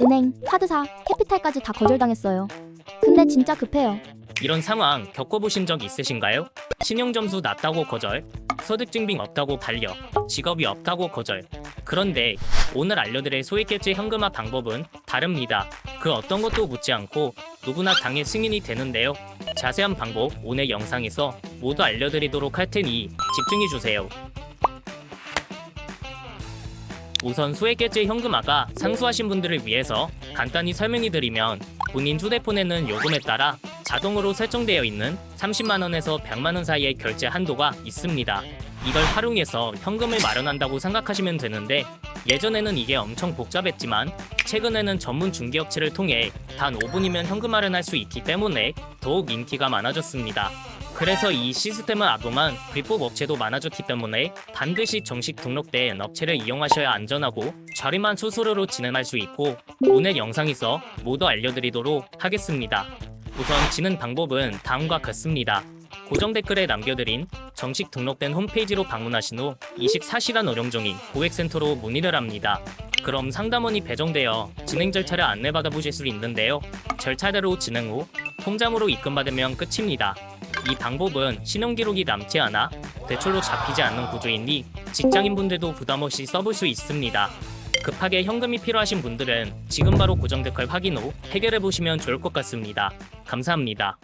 은행, 카드사, 캐피탈까지 다 거절당했어요. 근데 진짜 급해요. 이런 상황 겪어보신 적 있으신가요? 신용점수 낮다고 거절, 소득증빙 없다고 반려, 직업이 없다고 거절. 그런데 오늘 알려드릴 소액결제 현금화 방법은 다릅니다. 그 어떤 것도 묻지 않고 누구나 당일 승인이 되는데요. 자세한 방법 오늘 영상에서 모두 알려드리도록 할 테니 집중해주세요. 우선 소액결제 현금화가 상수하신 분들을 위해서 간단히 설명해 드리면 본인 휴대폰에는 요금에 따라 자동으로 설정되어 있는 30만 원에서 100만 원 사이의 결제 한도가 있습니다. 이걸 활용해서 현금을 마련한다고 생각하시면 되는데 예전에는 이게 엄청 복잡했지만 최근에는 전문 중개업체를 통해 단 5분이면 현금 마련할 수 있기 때문에 더욱 인기가 많아졌습니다. 그래서 이 시스템을 악용한 불법 업체도 많아졌기 때문에 반드시 정식 등록된 업체를 이용하셔야 안전하고 저렴한 수수료로 진행할 수 있고 오늘 영상에서 모두 알려드리도록 하겠습니다. 우선 진행 방법은 다음과 같습니다. 고정 댓글에 남겨드린 정식 등록된 홈페이지로 방문하신 후 24시간 운영 중인 고객센터로 문의를 합니다. 그럼 상담원이 배정되어 진행 절차를 안내받아 보실 수 있는데요. 절차대로 진행 후 통장으로 입금받으면 끝입니다. 이 방법은 신용기록이 남지 않아 대출로 잡히지 않는 구조이니 직장인분들도 부담 없이 써볼 수 있습니다. 급하게 현금이 필요하신 분들은 지금 바로 고정 댓글 확인 후 해결해 보시면 좋을 것 같습니다. 감사합니다.